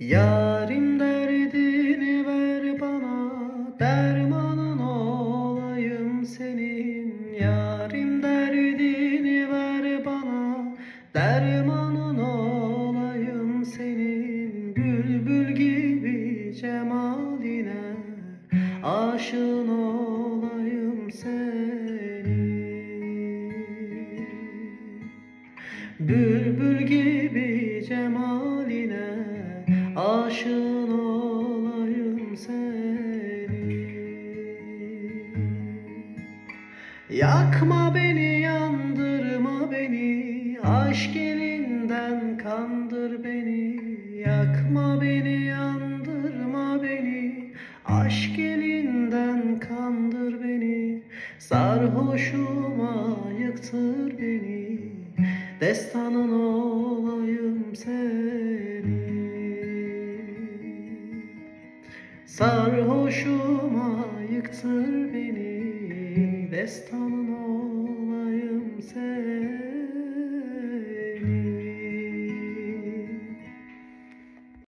Yarim derdini ver bana Dermanın olayım senin. Yarim derdini ver bana Dermanın olayım senin. Bülbül gibi cemaline Aşığın olayım senin. Bülbül gibi cemaline aşığın olayım senin Yakma beni yandırma beni. Aşk elinden kandır beni. Yakma beni yandırma beni. Aşk elinden kandır beni. Sarhoşuma yıktır beni. Destanın olayım senin Sarhoşuma yıktır beni Destanın